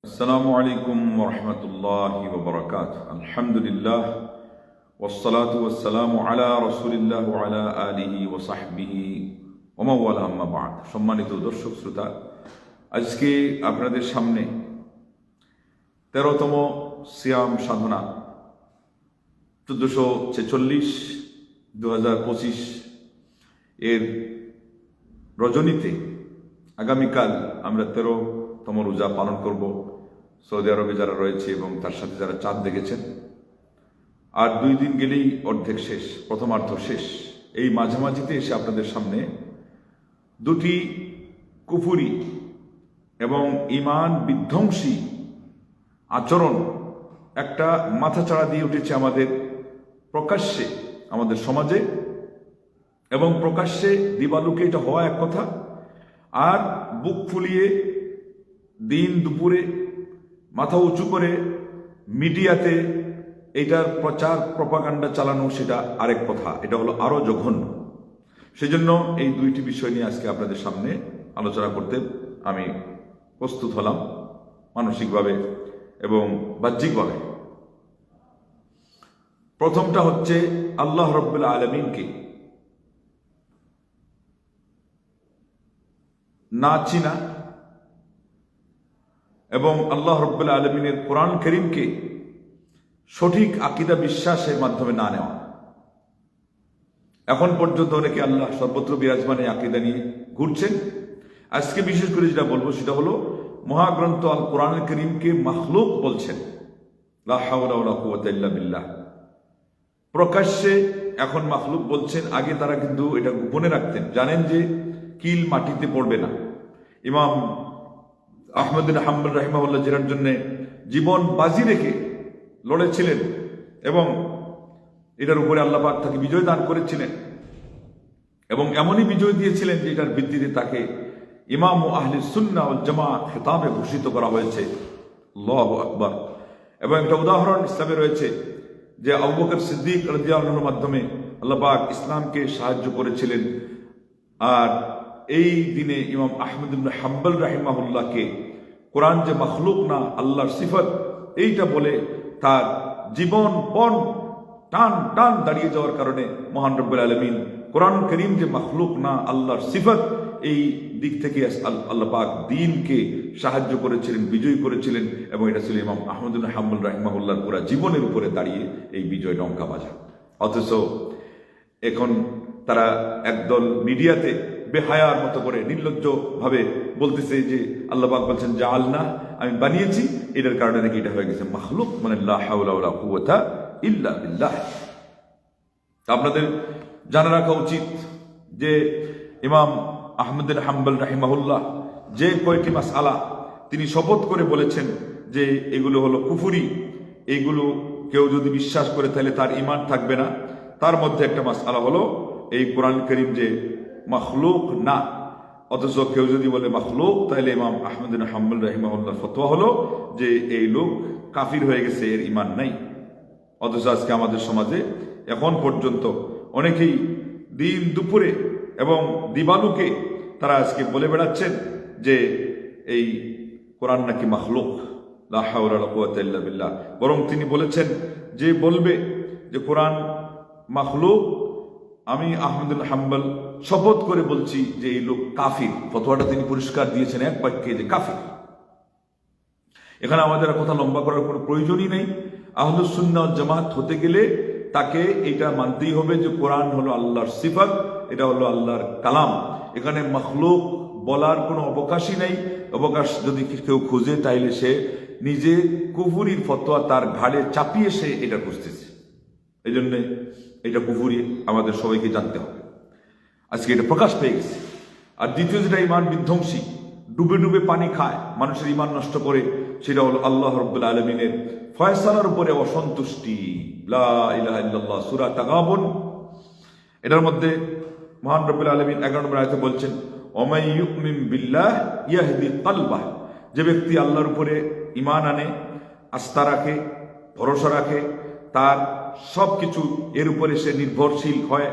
السلام عليكم ورحمة الله وبركاته الحمد لله والصلاة والسلام على رسول الله وعلى آله وصحبه ومن والاه أما بعد সম্মানিত দর্শক শ্রোতা আজকে আপনাদের সামনে তেরোতম সিয়াম সাধনা চোদ্দশো ছেচল্লিশ দু হাজার পঁচিশ এর রজনীতে আগামীকাল আমরা তেরোতম রোজা পালন করব সৌদি আরবে যারা রয়েছে এবং তার সাথে যারা চাঁদ দেখেছেন। আর দুই দিন গেলেই অর্ধেক শেষ, প্রথমার্ধ শেষ। এই মাঝামাঝিতে এসে আপনাদের সামনে দুটি কুফুরি এবং ইমান বিধ্বংসী আচরণ একটা মাথাচাড়া দিয়ে উঠেছে আমাদের প্রকাশ্যে, আমাদের সমাজে। এবং প্রকাশ্যে দিবালুকে এটা হওয়া এক কথা। আর বুক ফুলিয়ে দিন দুপুরে মাথা উঁচু করে মিডিয়াতে এটার প্রচার, প্রপাগান্ডা চালানো সেটা আরেক কথা। এটা হলো আরও জঘন্য। সেজন্য এই দুইটি বিষয় নিয়ে আজকে আপনাদের সামনে আলোচনা করতে আমি প্রস্তুত হলাম মানসিকভাবে এবং বাহ্যিকভাবে। প্রথমটা হচ্ছে আল্লাহ রব্বুল আলমিনকে না চিনা এবং আল্লাহ রব্বুল্লা আলমিনের কোরআন করিমকে সঠিক আকিদা বিশ্বাসের মাধ্যমে না নেওয়া। এখন পর্যন্ত অনেকে আল্লাহ সর্বত্র বিরাজমান এই আকিদা নিয়ে ঘুরছেন। আজকে বিশেষ করে যেটা বলব সেটা হলো, মহাগ্রন্থ আল কোরআন করিমকে মাখলুক বলছেন। প্রকাশ্যে এখন মাখলুক বলছেন, আগে তারা কিন্তু এটা গোপনে রাখতেন। জানেন যে কিল মাটিতে পড়বে না। ইমাম আহমদিন হাম্বুল রাহিমাউল্লাহ জেরার জন্য জীবন বাজি রেখে লড়েছিলেন এবং এটার উপরে আল্লাহ পাক তাকে বিজয় দান করেছিলেন এবং এমনই বিজয় দিয়েছিলেন যে এটার ভিত্তিতে তাকে ইমাম ও আহলি সুন্না ও জামা খেতাবে ভূষিত করা হয়েছে। লহ আকবর। এবং একটা উদাহরণ ইসলামে রয়েছে যে আবু বকর সিদ্দিক রাজিয়াল্লাহর মাধ্যমে আল্লাহ পাক ইসলামকে সাহায্য করেছিলেন। আর এই দিনে ইমাম আহমদ হাম্বল রাহিমাহুল্লাহকে কোরআন যে মখলুক না, আল্লাহর সিফত, এইটা বলে তার জীবন পণ টান টান দাঁড়িয়ে যাওয়ার কারণে মহান রব্বুল আলমিন কোরআন করিম যে মখলুক না, আল্লাহর সিফত, এই দিক থেকে আল্লাহ পাক দিনকে সাহায্য করেছিলেন, বিজয় করেছিলেন এবং এটা ছিল ইমাম আহমদুল হাম্বুল রাহিমাহুল্লাহর পুরা জীবনের উপরে দাঁড়িয়ে এই বিজয় ডঙ্কা বাজা অথচ এখন তারা একদল মিডিয়াতে বেহায়ার মতো করে নির্লজ্জ ভাবে বলতেছে যে, আল্লাহ পাক বলছেন যা আল্লাহ আমি বানিয়েছি, এটার কারণে নাকি এটা হয়ে গেছে। মাহলুক মানে আপনাদের জানা রাখা উচিত যে, ইমাম আহমদুল হাম্বল রাহিমাহুল্লাহ যে কয়েকটি মাস আলা তিনি শপথ করে বলেছেন যে, এগুলো হলো কুফুরি। এইগুলো কেউ যদি বিশ্বাস করে, তাহলে তার ইমান থাকবে না। তার মধ্যে একটা মাস আলা হলো এই কোরআন করিম যে মখলুক না। অথচ কেউ যদি বলে মখলুক, তাহলে ইমাম আহমদিন হাম্বুল রহিমাউল্লাহ ফতোয়া হলো যে এই লোক কাফির হয়ে গেছে, এর ইমান নাই। অথচ আজকে আমাদের সমাজে এখন পর্যন্ত অনেকেই দিন দুপুরে এবং দিবালুকে তারা আজকে বলে বেড়াচ্ছেন যে এই কোরআন নাকি মখলুক বিল্লাহ। বরং তিনি বলেছেন যে বলবে যে কোরআন মখলুক, আমি আহমদুল হাম্বল শপথ করে বলছি যে এই লোক কাফির। ফতোয়াটা তিনি পরিষ্কার দিয়েছেন এক বাক্যে যে কাফির। এখানে আমাদের কথা লম্বা করার কোনো প্রয়োজনই নেই। আহলুসুন্না জামাত হতে গেলে তাকে এটা মানতেই হবে যে কোরআন হলো আল্লাহর সিফাত, এটা হলো আল্লাহর কালাম। এখানে মখলুক বলার কোনো অবকাশই নেই। অবকাশ যদি কেউ খুঁজে তাইলে সে নিজে কুফুরির ফতোয়া তার ঘাড়ে চাপিয়ে সে এটা খুঁজতেছে। এই জন্যে এটা কুফুরি আমাদের সবাইকে জানতে হবে। আজকে এটা প্রকাশ পেয়ে গেছে। আর দ্বিতীয় যেটা ইমান বিধ্বংসী। ডুবে ডুবে পানি খায়, মানুষের ইমান নষ্ট করে, সেটা হলো আল্লাহ রব্বুল আলমিনের ফয়সালার উপরে অসন্তুষ্টি। তাগাবন। এটার মধ্যে মহান রব্বুল আলমিন এগারো নম্বর আয়তে বলছেন বিল্লাহ যে ব্যক্তি আল্লাহর উপরে ইমান আনে, আস্থা রাখে, ভরসা রাখে, তার সব কিছু এর উপরে সে নির্ভরশীল হয়।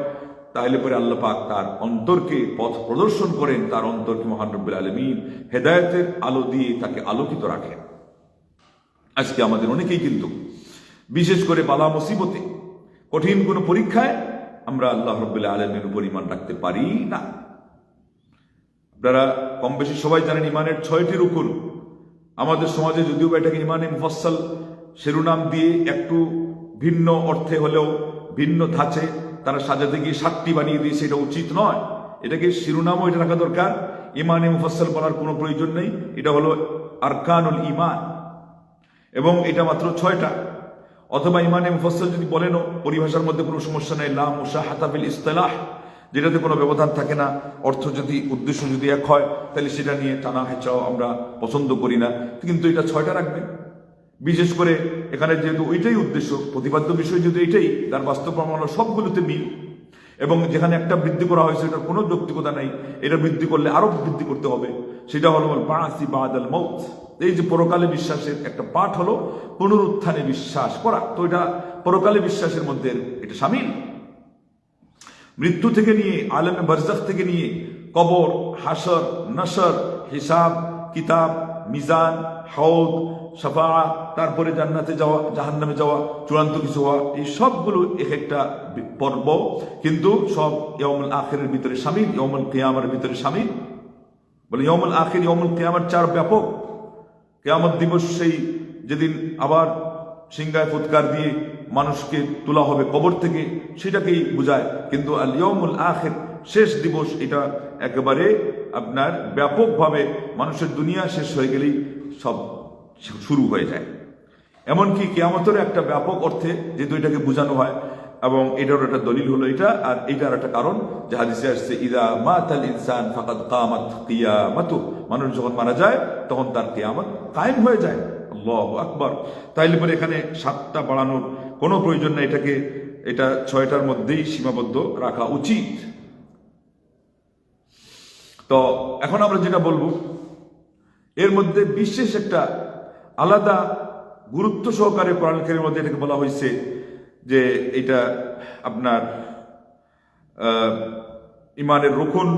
তাহলে পরে আল্লাহ পাক তার অন্তরকে পথ প্রদর্শন করেন, তার অন্তরকে মহান রব্বুল আলমিন হেদায়তের আলো দিয়ে তাকে আলোকিত রাখেন। আজকে আমাদের অনেকেই কিন্তু বিশেষ করে বালা মুসিবতে, কঠিন কোনো পরীক্ষায় আমরা আল্লাহ রব্বুল্লাহ আলমের উপর ইমান রাখতে পারি না। আপনারা কম বেশি সবাই জানেন ইমানের ছয়টি রুকুন। আমাদের সমাজে যদিও এটাকে ইমানে মুফাসসাল শিরোনাম দিয়ে একটু ভিন্ন অর্থে হলেও ভিন্ন ধাঁচে তারা সাজাতে গিয়ে সাতটি বানিয়ে দিয়েছে, এটা উচিত নয়। এটাকে শিরোনামও এটা রাখা দরকার। ইমানে মুফাসসাল বলার কোনো প্রয়োজন নেই। এটা হলো আরকানুল ইমান এবং এটা মাত্র ছয়টা। অথবা ইমানে মুফাসসাল যদি বলেনও পরিভাষার মধ্যে কোনো সমস্যা নেই, লা মুশাহাতাবিল ইস্তেলাহ। যেটাতে কোনো ব্যবধান থাকে না, অর্থ যদি, উদ্দেশ্য যদি এক হয়, তাহলে সেটা নিয়ে টানা হেঁচাও আমরা পছন্দ করি না। কিন্তু এটা ছয়টা রাখবেন বিশেষ করে এখানে যেহেতু ওইটাই উদ্দেশ্য, প্রতিপাদ্য বিষয় যেহেতু এটাই, তার বাস্তব প্রমাণ সবগুলোতে মিল। এবং যেখানে একটা বৃদ্ধি করা হয়েছে, এটার কোনো যৌক্তিকতা নেই। এটা বৃদ্ধি করলে আরও বৃদ্ধি করতে হবে। সেটা হলো বাসি বাদাল মৌত। এই যে পরকালে বিশ্বাসের একটা পাঠ হলো, পুনরুত্থানে বিশ্বাস করা। তো এটা পরকালে বিশ্বাসের মধ্যে এটা সামিল। মৃত্যু থেকে নিয়ে, আলমে বরজাখ থেকে নিয়ে, কবর হাসর নসর হিসাব, কিতাব, মিজান হাউদ সাফা, তারপরে জান্নাতে যাওয়া, জাহান্নামে যাওয়া, চূড়ান্ত কিছু হওয়া, এই সবগুলো এক একটা পর্ব। কিন্তু সব ইয়মুল আখেরের ভিতরে সামিল ইয়মুল কেয়ামের ভিতরে সামিল। বলে ইয়মুল আখের ইয়মুল কেয়ামের চার ব্যাপক। কেয়ামত দিবস সেই যেদিন আবার সিংগায় ফুৎকার দিয়ে মানুষকে তোলা হবে কবর থেকে, সেটাকেই বোঝায়। কিন্তু আল ইয়মুল আখের, শেষ দিবস এটা একেবারে আপনার ব্যাপকভাবে মানুষের দুনিয়া শেষ হয়ে গেলেই সব শুরু হয়ে যায়। এমনকি কেয়ামতের একটা ব্যাপক অর্থে যেহেতু এটাকে বোঝানো হয় এবং এটার একটা দলিল হলো এটা আর এটার একটা কারণ যে হাদিসে আসছে, ইদা মাতাল ইনসান ফাকাদ কামাত কিয়ামাতু। মানুষ যখন মারা যায়, তখন তার কিয়ামত কায়েম হয়ে যায়। আল্লাহু আকবার। তাইলে পরে এখানে সাতটা বাড়ানোর কোনো প্রয়োজন নেই, এটাকে, এটা ছয়টার মধ্যেই সীমাবদ্ধ রাখা উচিত। তো এখন আমরা যেটা বলব, এর মধ্যে বিশেষ একটা আলাদা গুরুত্ব সহকারে কোরআন কারিমের মধ্যে এটাকে বলা হয়েছে যে এটা আপনার ইমানের রোকন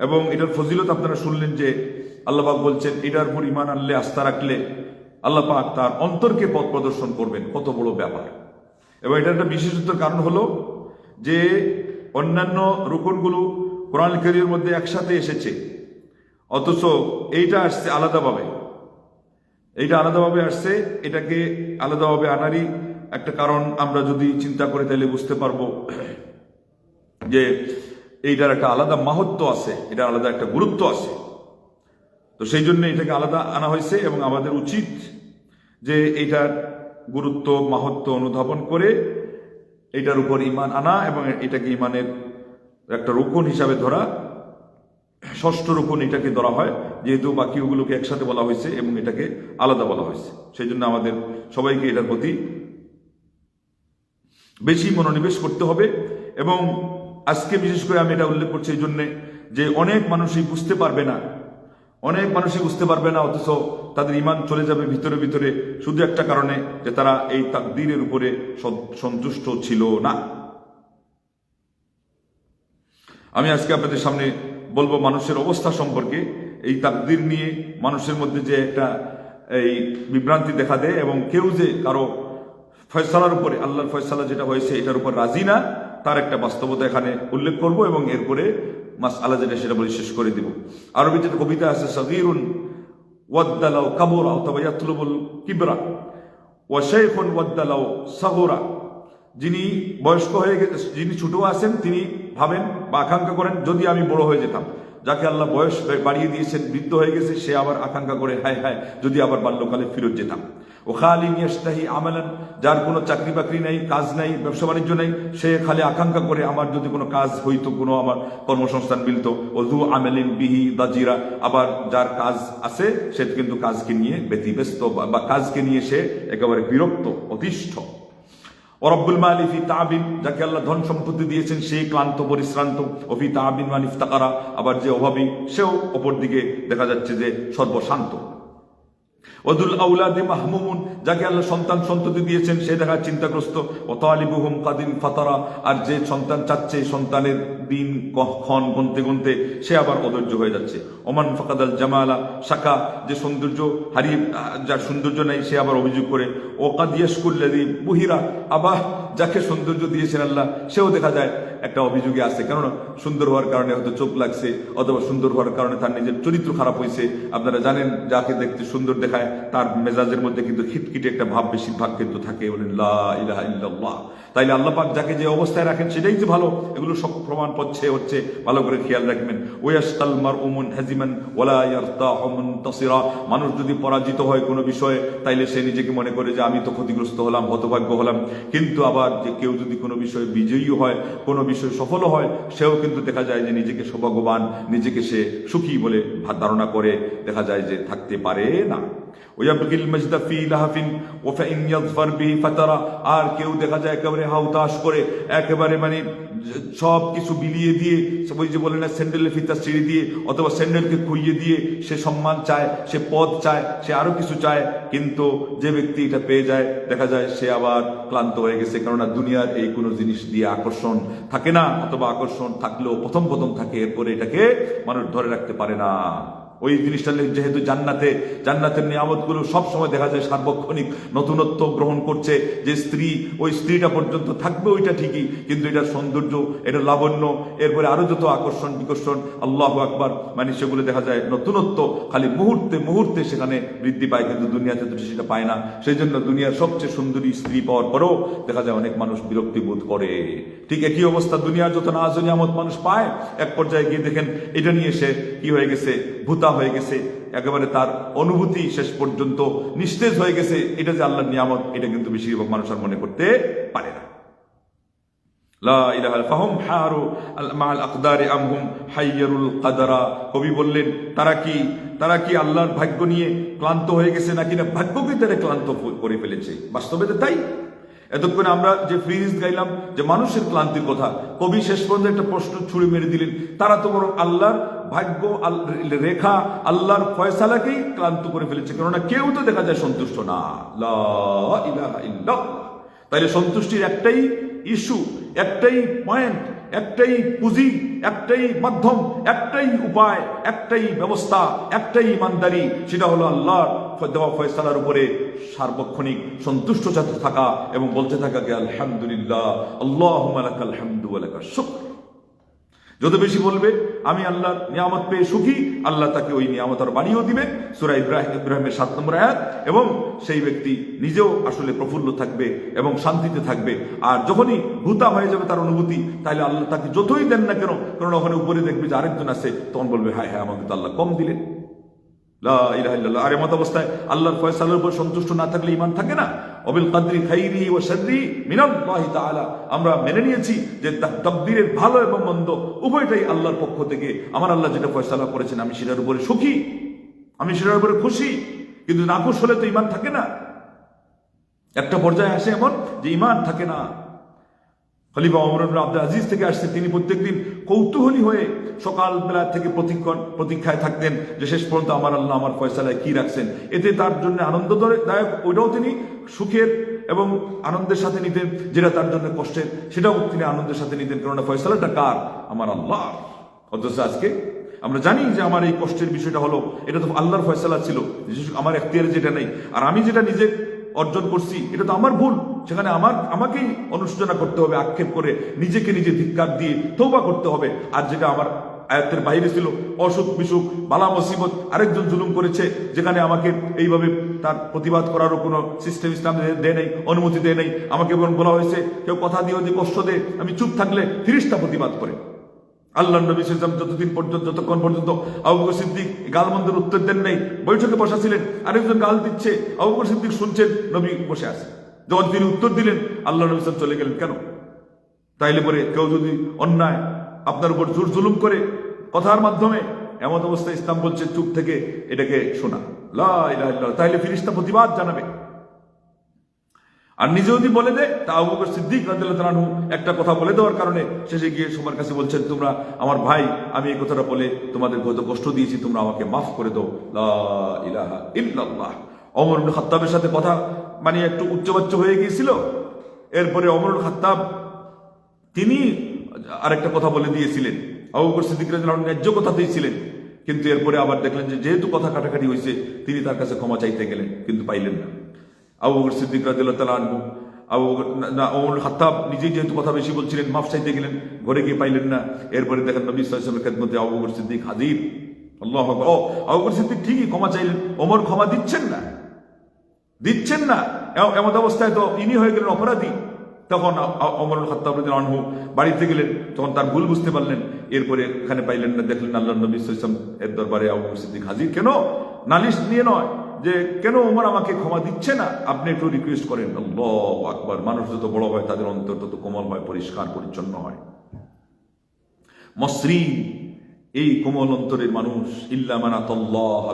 এবং এটার ফজিলত আপনারা শুনলেন যে আল্লাপাক বলছেন, এটার উপর ইমান আনলে, আস্থা রাখলে আল্লাহ পাক তার অন্তরকে পথ প্রদর্শন করবেন। কত বড় ব্যাপার। এবং এটার একটা বিশেষত্বের কারণ হলো যে অন্যান্য রোকনগুলো কোরআন কারিমের মধ্যে একসাথে এসেছে, অথচ এইটা আসছে আলাদাভাবে। এইটা আলাদাভাবে আসছে, এটাকে আলাদাভাবে আনারই একটা কারণ আমরা যদি চিন্তা করি তাহলে বুঝতে পারব যে এইটার একটা আলাদা মাহাত্ম আছে, এটার আলাদা একটা গুরুত্ব আছে। তো সেই জন্য এটাকে আলাদা আনা হয়েছে এবং আমাদের উচিত যে এইটার গুরুত্ব, মাহাত্ম অনুধাবন করে এটার উপর ইমান আনা এবং এটাকে ইমানের একটা রোকন হিসাবে ধরা ষষ্ঠ রোপণ এটাকে ধরা হয়, যেহেতু বাকি ওগুলোকে একসাথে বলা হয়েছে এবং এটাকে আলাদা বলা হয়েছে। সেই জন্য আমাদের সবাইকে এটার প্রতি বেশি মনোনিবেশ করতে হবে এবং আজকে বিশেষ করে আমি এটা উল্লেখ করছি এই জন্যে যে অনেক মানুষই বুঝতে পারবে না, অনেক মানুষই বুঝতে পারবে না, অথচ তাদের ইমান চলে যাবে ভিতরে ভিতরে শুধু একটা কারণে যে তারা এই তাকদিরের উপরে সন্তুষ্ট ছিল না। আমি আজকে আপনাদের সামনে বলব মানুষের অবস্থা সম্পর্কে। এই তাকদির নিয়ে মানুষের মধ্যে যে একটা এই বিভ্রান্তি দেখা দেয় এবং কেউ যে কারও ফয়সালার উপরে, আল্লাহর ফয়সালা যেটা হয়েছে এটার উপর রাজি না, তার একটা বাস্তবতা এখানে উল্লেখ করব এবং এরপরে মাস আল্লাহ যেটা সেটা বলে শেষ করে দিব। আরবি যেটা কবিতা আছে, সগিরুন ওয়াদ্দালাও কাবুরা অথবা ইয়াতলুবুল কিবরা ও শেখুন ওয়াদ্দালাও সাহুরা যিনি বয়স্ক হয়ে গেছে, যিনি ছোট আছেন, তিনি ভাবেন বা আকাঙ্ক্ষা করেন যদি আমি বড় হয়ে যেতাম। যাকে আল্লাহ বয়স বাড়িয়ে দিয়েছেন, বৃদ্ধ হয়ে গেছে, সে আবার আকাঙ্ক্ষা করে, হায় হায়, যদি আবার বাল্যকালে ফিরত যেতাম। ও খালি নিয়াস্তাহি আমালান, যার কোনো চাকরি বাকরি নেই, কাজ নেই, ব্যবসা বাণিজ্য নেই, সে খালি আকাঙ্ক্ষা করে, আমার যদি কোনো কাজ হইতো, কোনো আমার কর্মসংস্থান মিলতো, ও দু আমেলিন বিহি দাজিরা, আবার যার কাজ আছে, সে কিন্তু কাজকে নিয়ে ব্যতিব্যস্ত বা কাজকে নিয়ে সে একেবারে বিরক্ত, অতিষ্ঠ। অরব্বুল মালিফি তাবিন, যাকে আল্লাহ ধন সম্পত্তি দিয়েছেন, সে ক্লান্ত, পরিশ্রান্ত অফি তাবিন মান তাকারা আবার যে অভাবী, সেও অপর দিকে দেখা যাচ্ছে যে সর্বশান্ত। ওদুল আউলাদে মাহমুমুন, যাকে আল্লাহ সন্তান সন্ততি দিয়েছেন, সে দেখা চিন্তাগ্রস্ত। ও তালিবুহুম কাদিন ফাতারা, আর যে সন্তান চাচ্ছে সন্তানের দিন ক্ষণ গুনতে গুনতে, সে আবার অধৈর্য হয়ে যাচ্ছে। ওমান ফাকাদাল জামালা, শাখা, যে সৌন্দর্য হারিয়ে যার সৌন্দর্য নেই, সে আবার অভিযোগ করে, ও কাদিয়াসকুল্লাদি বুহিরা, আবাহ, যাকে সৌন্দর্য দিয়েছেন আল্লাহ, সেও দেখা যায় একটা অভিযোগে আছে। কেননা, সুন্দর হওয়ার কারণে হয়তো চোখ লাগছে, অথবা সুন্দর হওয়ার কারণে তার নিজের চরিত্র খারাপ হয়েছে আপনারা জানেন, যাকে দেখতে সুন্দর দেখায় তার মেজাজের মধ্যে কিন্তু খিটখিটে একটা ভাব বেশিরভাগ কিন্তু থাকে। বলেন ইলাহা তাইলে আল্লাহ পাক যাকে যে অবস্থায় রাখেন সেটাই যে ভালো, এগুলো সব প্রমাণ পাচ্ছে হচ্ছে। ভালো করে খেয়াল রাখবেন। ওয়াসকাল মারউমুন হাজিমান ওয়ালা ইয়ারতাহু মানুষ যদি পরাজিত হয় কোনো বিষয়ে, তাইলে সে নিজেকে মনে করে যে, আমি তো ক্ষতিগ্রস্ত হলাম, হতভাগ্য হলাম। কিন্তু আবার যে কেউ যদি কোনো বিষয়ে বিজয়ী হয়, কোনো বিষয়ে সফল হয়, সেও কিন্তু দেখা যায় যে নিজেকে সৌভাগ্যবান, নিজেকে সে সুখী বলে ধারণা করে। দেখা যায় যে থাকতে পারে না। ويبغي المجد في لهف وفإن يظفر به فترى আর কেউ দেখা যায় একেবারে হাউতাশ করে একেবারে মানে সব কিছু বিলিয়ে দিয়ে ওই যে বলে না স্যান্ডেলের ফিতা ছিঁড়ে দিয়ে অথবা স্যান্ডেলকে খুইয়ে দিয়ে সে সম্মান চায় সে পদ চায় সে আরো কিছু চায় কিন্তু যে ব্যক্তি এটা পেয়ে যায় দেখা যায় সে আবার ক্লান্ত হয়ে গেছে কেননা দুনিয়ার এই কোনো জিনিস দিয়ে আকর্ষণ থাকে না অথবা আকর্ষণ থাকলেও প্রথম প্রথম থাকে এরপরে এটাকে মানুষ ধরে রাখতে পারে না ওই জিনিসটা যেহেতু জান্নাতে, জান্নাতের নিয়ামতগুলো সব সময় দেখা যায় সার্বক্ষণিক নতুনত্ব গ্রহণ করছে, যে স্ত্রী, ওই স্ত্রীটা পর্যন্ত থাকবে ওইটা ঠিকই, কিন্তু এটার সৌন্দর্য, এটা লাবণ্য, এরপরে আরও যত আকর্ষণ, বিকর্ষণ, আল্লাহ আকবার মানে সেগুলো দেখা যায় নতুনত্ব, খালি মুহূর্তে মুহূর্তে সেখানে বৃদ্ধি পায়, কিন্তু দুনিয়াতে তো সেটা পায় না। সেই জন্য দুনিয়ার সবচেয়ে সুন্দরী স্ত্রী পাওয়ার পরেও দেখা যায় অনেক মানুষ বিরক্তি বোধ করে। ঠিক একই অবস্থা দুনিয়ার যত নাজ নিয়ামত মানুষ পায়, এক পর্যায়ে গিয়ে দেখেন এটা নিয়ে সে কি হয়ে গেছে, ভূতা হয়ে গেছে, একেবারে তার অনুভূতি শেষ পর্যন্ত নিস্তেজ হয়ে গেছে, এটা যে আল্লাহর নিয়ামত, এটা কিন্তু বেশিরভাগ মানুষ আর মনে করতে পারে না। কবি বললেন, তারা কি তারা কি আল্লাহর ভাগ্য নিয়ে ক্লান্ত হয়ে গেছে নাকি না ভাগ্যকে তারা ক্লান্ত করে ফেলেছে? বাস্তবে তাই। এতক্ষণ আমরা যে ফ্রিজ গাইলাম, যে মানুষের ক্লান্তির কথা, কবি শেষ পর্যন্ত একটা প্রশ্ন ছুড়ে মেরে দিলেন, তারা তো বরং আল্লাহর ভাগ্য রেখা, আল্লাহর ফয়সালাকেই ক্লান্ত করে ফেলেছে, কেননা কেউ তো দেখা যায় সন্তুষ্ট না। তাইলে সন্তুষ্টির একটাই ইস্যু একটাই পয়েন্ট একটাই পুঁজি, একটাই মাধ্যম, একটাই উপায়, একটাই ব্যবস্থা, একটাই ইমানদারি, সেটা হলো আল্লাহর দেওয়া ফয়সালার উপরে সার্বক্ষণিক সন্তুষ্ট থাকা এবং বলতে থাকা গে আলহামদুলিল্লাহ আল্লাহ আলহামদুল্লাহ শুক্র। যত বেশি বলবে আমি আল্লাহর নিয়ামত পেয়ে সুখী। আল্লাহ তাকে ওই নিয়ামত আর বানিয়েও দিবেন। সুরা ইব্রাহিম ইব্রাহিমের সাত নম্বর আয়াত। এবং সেই ব্যক্তি নিজেও আসলে প্রফুল্ল থাকবে এবং শান্তিতে থাকবে। আর যখনই ভূতা হয়ে যাবে তার অনুভূতি তাহলে আল্লাহ তাকে যতই দেন না কেন, কারণ ওখানে উপরে দেখবে যে আরেকজন আছে, তখন বলবে হ্যাঁ হ্যাঁ আমাকে তো আল্লাহ কম দিলেন। আর এমত অবস্থায় আল্লাহর ফয়সালার উপর সন্তুষ্ট না থাকলে ইমান থাকে না। অবিল খাইরি ও আমরা মেনে নিয়েছি যে তাকদীরের ভালো এবং মন্দ উভয়টাই আল্লাহর পক্ষ থেকে। আমার আল্লাহ যেটা ফয়সালা করেছেন, আমি সেটার উপরে সুখী, আমি সেটার উপরে খুশি। কিন্তু নাখুশ হলে তো ইমান থাকে না। একটা পর্যায়ে আসে এমন যে ইমান থাকে না। খলিফা অমর আব্দুল আজিজ থেকে আসছে, তিনি প্রত্যেকদিন কৌতূহলী হয়ে সকালবেলা থেকে প্রতিক্ষণ প্রতীক্ষায় থাকতেন যে শেষ পর্যন্ত আমার আল্লাহ আমার ফয়সালায় কি রাখছেন। এতে তার জন্য আনন্দদায়ক ওইটাও তিনি সুখের এবং আনন্দের সাথে নিতেন যেটা তার জন্য কষ্টের, সেটাও তিনি আনন্দের সাথে নিতেন। কেননা ফয়সালাটা কার? আমার আল্লাহ। অথচ আজকে আমরা জানি যে আমার এই কষ্টের বিষয়টা হলো, এটা তো আল্লাহর ফয়সালা ছিল। আমার এখতিয়ারে যেটা নেই। আর আমি যেটা নিজে অর্জন করছি, এটা তো আমার ভুল। সেখানে আমার, আমাকেই অনুশোচনা করতে হবে, আক্ষেপ করে নিজেকে নিজে ধিক্কার দিয়ে তৌবা করতে হবে। আর যেটা আমার আয়ত্তের বাইরে ছিল, অসুখ, বিসুখ, বালা মুসিবত, আরেকজন জুলুম করেছে, যেখানে আমাকে এইভাবে তার প্রতিবাদ করারও কোনো সিস্টেম ইসলাম দেয় নেই, অনুমতি দেয় নেই। আমাকে বলা হয়েছে, কেউ কথা দিয়ে যে কষ্ট দেয় আমি চুপ থাকলে ফিরিস্তা প্রতিবাদ করে। আল্লাহ নবী সাল্লাম যতদিন পর্যন্ত যতক্ষণ পর্যন্ত আবু বকর সিদ্দিক গালমন্দের উত্তর দেন নাই, বৈঠকে বসা ছিলেন আরেকজন গাল দিচ্ছে, আবু বকর সিদ্দিক শুনছেন, নবী বসে আছে যখন তিনি উত্তর দিলেন, আল্লাহ নবী সাল্লাম চলে গেলেন। কেন? তাইলে পরে কেউ যদি অন্যায় আপনার উপর জোর জুলুম করে কথার মাধ্যমে এমন অবস্থায় ইসলাম বলছে, চুপ থেকে এটাকে শোনা। লা তাইলে ফিরিস্তা প্রতিবাদ জানাবে। আর নিজে যদি বলে দেয় তা আবু বকর সিদ্দিক তাআলা একটা কথা বলে দেওয়ার কারণে শেষে গিয়ে সবার কাছে বলছেন, তোমরা আমার ভাই, আমি এই কথাটা বলে তোমাদের কত কষ্ট দিয়েছি, তোমরা আমাকে মাফ করে দাও। ইলাহা ইল্লাল্লাহ। অমর খাত্তাবের সাথে কথা মানে একটু উচ্চবাচ্য হয়ে গিয়েছিল। এরপরে অমর খাত্তাব তিনি আরেকটা কথা বলে দিয়েছিলেন। আবু বকর সিদ্দিক আনহু ন্যায্য কথাতেই ছিলেন কিন্তু এরপরে আবার দেখলেন যে যেহেতু কথা কাটাকাটি হয়েছে তিনি তার কাছে ক্ষমা চাইতে গেলেন, কিন্তু পাইলেন না। আবু বকর সিদ্দিক রাদিয়াল্লাহু তাআলা আনহু। আবু না ওমর খাত্তাব নিজেই যেহেতু কথা বেশি বলছিলেন, মাফ চাইতে গেলেন, ঘরে গিয়ে পাইলেন না। এরপরে দেখেন নবী ওয়াসাল্লামের খেদমতে আবু বকর সিদ্দিক হাজির। আল্লাহ। ও, আবু বকর সিদ্দিক ঠিকই ক্ষমা চাইলেন। ওমর ক্ষমা দিচ্ছেন না। দিচ্ছেন না। এমন অবস্থায় তো ইনি হয়ে গেলেন অপরাধী। তখন অমরুল খত্তাব রাদিয়াল্লাহু আনহু বাড়িতে গেলেন, তখন তার ভুল বুঝতে পারলেন। এরপরে এখানে পাইলেন না, দেখলেন আল্লাহ নবী সাল্লাম এর দরবারে আবু সিদ্দিক হাজির। কেন? নালিশ নিয়ে নয়। যে কেন ওমর আমাকে ক্ষমা দিচ্ছে না? আপনি একটু রিকোয়েস্ট করেন। আল্লাহ আকবর। মানুষ যত বড় হয়, তাদের অন্তর তত কোমল হয়, পরিষ্কার, পরিচ্ছন্ন হয়। মসৃণ। এই কোমল অন্তরের মানুষ, ইল্লা মানাতাল্লাহ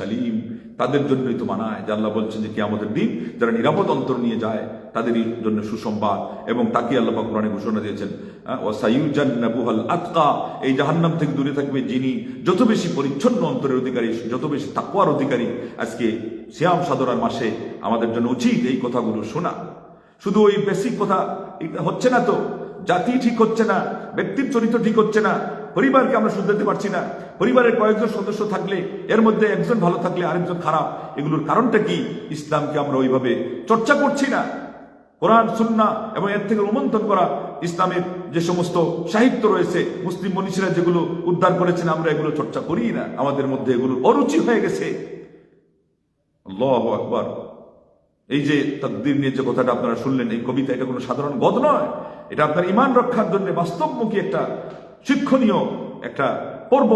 সালিম তাদের জন্যই তো মানায় আল্লাহ বলছেন যে কি আমাদের দিন যারা নিরাপদ অন্তর নিয়ে যায়, তাদেরই জন্য সুসংবাদ, এবং তাকে আল্লাহ কোরআনে ঘোষণা দিয়েছেন আতকা এই জাহান্নাম থেকে দূরে থাকবে যিনি যত বেশি পরিচ্ছন্ন অন্তরের অধিকারী, যত বেশি তাকওয়ার অধিকারী, আজকে শ্যাম সাদরার মাসে আমাদের জন্য উচিত এই কথাগুলো শোনা। শুধু ওই বেসিক কথা হচ্ছে না তো, জাতি ঠিক হচ্ছে না, ব্যক্তির চরিত্র ঠিক হচ্ছে না পরিবারকে আমরা শুধরাতে পারছি না। পরিবারের কয়েকজন সদস্য থাকলে, এর মধ্যে একজন ভালো থাকলে আরেকজন খারাপ। এগুলোর কারণটা কি? ইসলামকে আমরা ওইভাবে চর্চা করছি না। কোরআন, সুন্না এবং এর থেকে রোমন্থন করা ইসলামের যে সমস্ত সাহিত্য রয়েছে, মুসলিম মনীষীরা যেগুলো উদ্ধার করেছেন, আমরা এগুলো চর্চা করি না। আমাদের মধ্যে এগুলো অরুচি হয়ে গেছে। আকবার। এই যে তকদির নিয়ে যে কথাটা আপনারা শুনলেন, এই কবিতা এটা কোনো সাধারণ গদ নয়। এটা আপনার ইমান রক্ষার জন্য বাস্তবমুখী একটা শিক্ষণীয় একটা পর্ব,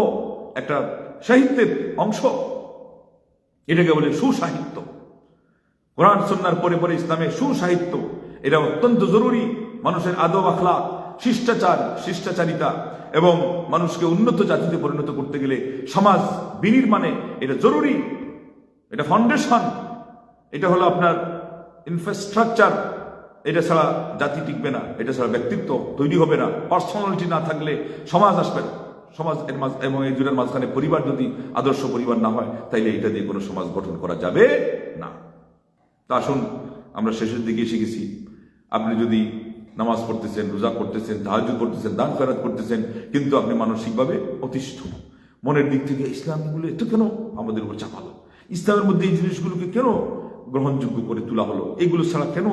একটা সাহিত্যের অংশ। এটাকে বলে সুসাহিত্য। কোরআন সন্ন্যার পরে পরে ইসলামের সুসাহিত্য। এটা অত্যন্ত জরুরি। মানুষের আদব আখলা শিষ্টাচার, শিষ্টাচারিতা এবং মানুষকে উন্নত জাতিতে পরিণত করতে গেলে সমাজ বিনির্মাণে এটা জরুরি। এটা ফাউন্ডেশন এটা হলো আপনার ইনফ্রাস্ট্রাকচার এটা ছাড়া জাতি টিকবে না, এটা ছাড়া ব্যক্তিত্ব তৈরি হবে না। পার্সোনালিটি না থাকলে সমাজ আসবে না। সমাজ এর মাঝ এবং এই জুড়ের মাঝখানে পরিবার যদি আদর্শ পরিবার না হয়, তাইলে এটা দিয়ে কোনো সমাজ গঠন করা যাবে না। তা আসুন, আমরা শেষের দিকে এসে গেছি। আপনি যদি নামাজ পড়তেছেন, রোজা করতেছেন তাহাজ করতেছেন দান ফেরাত করতেছেন, কিন্তু আপনি মানসিকভাবে অতিষ্ঠ মনের দিক থেকে ইসলামগুলো এত কেন আমাদের উপর চাপালো? ইসলামের মধ্যে এই জিনিসগুলোকে কেন গ্রহণযোগ্য করে তোলা হলো? এগুলো ছাড়া কেন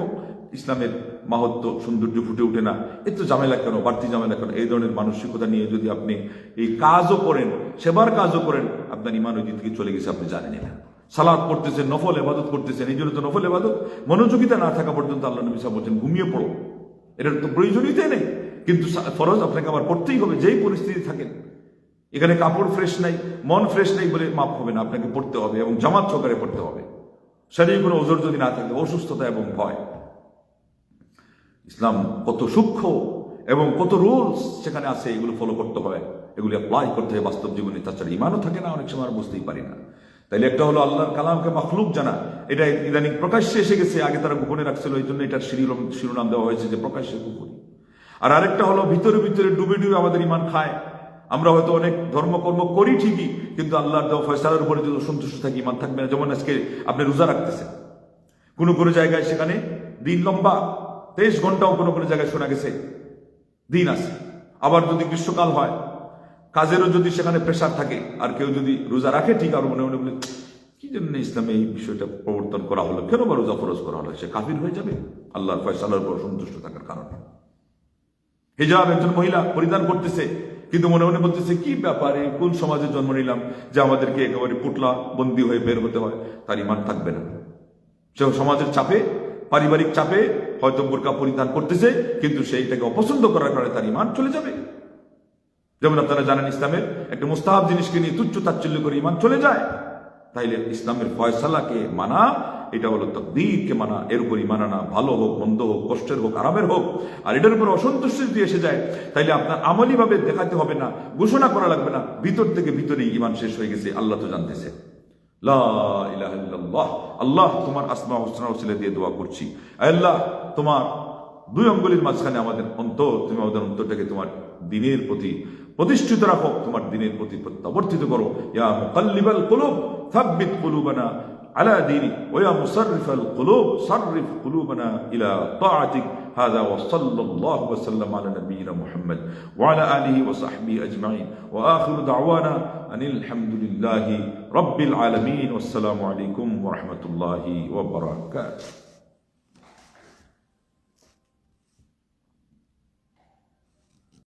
ইসলামের মাহাত্ম, সৌন্দর্য ফুটে ওঠে না। এত ঝামেলা কেন? বাড়তি ঝামেলা কেন? এই ধরনের মানসিকতা নিয়ে যদি আপনি এই কাজও করেন, সেবার কাজও করেন, আপনার ইমান ওই দিক চলে গেছে, আপনি জানেন না সালাদ পড়তেছেন, নফল এবাদত করতেছেন, এই জন্য তো নফল এবাদত মনোযোগিতা না থাকা পর্যন্ত আল্লাহ নবী সাহেব বলছেন ঘুমিয়ে পড়ো। এটার তো প্রয়োজনীয়তাই নেই। কিন্তু ফরজ আপনাকে আবার পড়তেই হবে, যেই পরিস্থিতি থাকেন এখানে কাপড় ফ্রেশ নাই, মন ফ্রেশ নেই বলে মাপ হবে না, আপনাকে পড়তে হবে এবং জামাত সহকারে পড়তে হবে। শরীরে কোনো ওজোর যদি না থাকে, অসুস্থতা এবং ভয়। ইসলাম কত সূক্ষ্ম এবং কত রুলস সেখানে আছে, এগুলো ফলো করতে হয় এগুলি অ্যাপ্লাই করতে হয় বাস্তব জীবনে। তাছাড়া ইমানও থাকে না, অনেক সময় আর বুঝতেই পারি না। তাইলে একটা হলো আল্লাহর কালামকে মাখলুক জানা। এটা ইদানিং প্রকাশ্যে এসে গেছে, আগে তারা গোপনে রাখছিল, এই জন্য এটার শিরোনাম শিরোনাম দেওয়া হয়েছে যে প্রকাশ্যে কুকুরি আর আরেকটা হলো, ভিতরে ভিতরে ডুবে ডুবে আমাদের ইমান খায়। আমরা হয়তো অনেক ধর্মকর্ম করি ঠিকই, কিন্তু আল্লাহর দেওয়া ফয়সালার উপরে যদি সন্তুষ্ট থাকি ইমান থাকবে না। যেমন আজকে আপনি রোজা রাখতেছেন। কোনো কোনো জায়গায় সেখানে দিন লম্বা তেইশ ঘন্টাও কোনো কোনো জায়গায় শোনা গেছে, দিন আছে। আবার যদি গ্রীষ্মকাল হয়, কাজেরও যদি সেখানে প্রেশার থাকে, আর কেউ যদি রোজা রাখে, ঠিক আর মনে মনে বলে, কি জন্য ইসলামে এই বিষয়টা প্রবর্তন করা হলো? কেন বা রোজা ফরজ করা হলো? সে কাফির হয়ে যাবে? আল্লাহর ফয়সালার উপর সন্তুষ্ট থাকার কারণে। হিজাব একজন মহিলা পরিধান করতেছে, কিন্তু মনে মনে বলতেছে, কি ব্যাপারে? কোন সমাজে জন্ম নিলাম যে আমাদেরকে একেবারে পুটলা বন্দী হয়ে বের হতে হয়? তার ইমান থাকবে না। সে সমাজের চাপে পারিবারিক চাপে হয়তো বোরকা পরিধান করতেছে, কিন্তু সেইটাকে অপছন্দ করার কারণে তার ইমান চলে যাবে। যেমন আপনারা জানেন ইসলামের একটা মুস্তাহাব জিনিসকে নিয়ে তুচ্ছ তাচ্ছল্য করে ইমান চলে যায়। তাইলে ইসলামের ফয়সালাকে মানা, এটা হলো তকদিরকে মানা, এর উপরই মানা না ভালো হোক, মন্দ হোক, কষ্টের হোক, আরামের হোক, আর এটার উপর অসন্তুষ্ট যদি এসে যায়, তাইলে আপনার আমলি ভাবে দেখাতে হবে না, ঘোষণা করা লাগবে না, ভিতর থেকে ভিতরেই ইমান শেষ হয়ে গেছে, আল্লাহ তো জানতেছে। আল্লাহ তোমার আসমা হোসনা ওসিলা দিয়ে দোয়া করছি। আল্লাহ, তোমার দুই অঙ্গুলির মাঝখানে আমাদের অন্তর, তুমি আমাদের অন্তরটাকে তোমার দিনের প্রতি প্রতিষ্ঠিত রাখো, তোমার দিনের প্রতি প্রত্যাবর্তিত করো। ইয়া মুকাল্লিবাল কুলুব থাব্বিত কুলুবানা আলা দিনী ওয়া মুসাররিফাল কুলুব, সাররিফ কুলুবানা ইলা তাআতিক। هذا وصلى الله وسلم على نبينا محمد وعلى آله وصحبه أجمعين. وآخر دعوانا أن الحمد لله رب العالمين. والسلام عليكم ورحمة الله وبركاته.